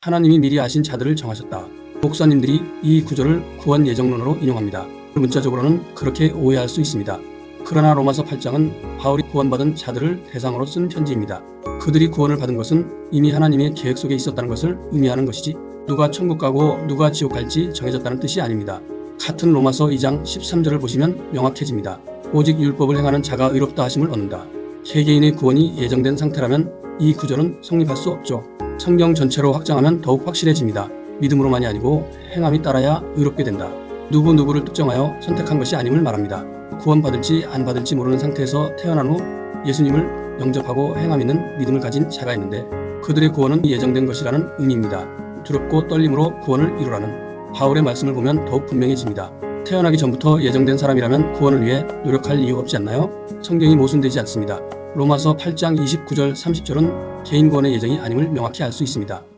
하나님이 미리 아신 자들을 정하셨다. 목사님들이 이 구절을 구원 예정론으로 인용합니다. 문자적으로는 그렇게 오해할 수 있습니다. 그러나 로마서 8장은 바울이 구원받은 자들을 대상으로 쓴 편지입니다. 그들이 구원을 받은 것은 이미 하나님의 계획 속에 있었다는 것을 의미하는 것이지 누가 천국 가고 누가 지옥 갈지 정해졌다는 뜻이 아닙니다. 같은 로마서 2장 13절을 보시면 명확해집니다. 오직 율법을 행하는 자가 의롭다 하심을 얻는다. 개개인의 구원이 예정된 상태라면 이 구절은 성립할 수 없죠. 성경 전체로 확장하면 더욱 확실해집니다. 믿음으로만이 아니고 행함이 따라야 의롭게 된다. 누구 누구를 특정하여 선택한 것이 아님을 말합니다. 구원받을지 안 받을지 모르는 상태에서 태어난 후 예수님을 영접하고 행함 있는 믿음을 가진 자가 있는데 그들의 구원은 예정된 것이라는 의미입니다. 두렵고 떨림으로 구원을 이루라는 바울의 말씀을 보면 더욱 분명해집니다. 태어나기 전부터 예정된 사람이라면 구원을 위해 노력할 이유 없지 않나요? 성경이 모순되지 않습니다. 로마서 8장 29절 30절은 개인 구원의 예정이 아님을 명확히 알 수 있습니다.